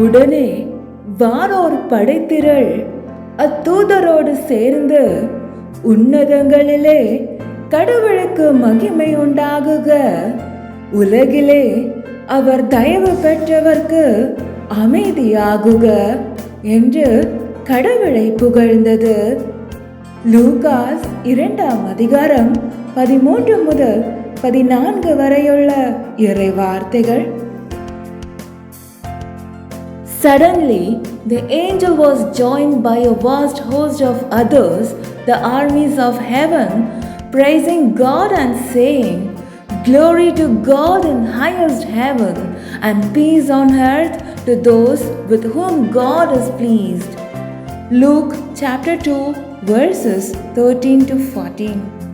உடனே வானோர் படைத்திரள் அத்தூதரோடு சேர்ந்து உன்னதங்களிலே கடவுளுக்கு மகிமை உண்டாகுக. உலகிலே அவர் தயவு பெற்றவர்க்கு அமைதியாகுக என்று கடவுளை புகழ்ந்தது. லூகாஸ் இரண்டாம் அதிகாரம் பதிமூன்று முதல் பதினான்கு வரையுள்ள இறை வார்த்தைகள் Suddenly, the angel was joined by a vast host of others, the armies of heaven, praising God and saying, Glory to God in highest heaven, and peace on earth to those with whom God is pleased. Luke chapter 2, verses 13 to 14.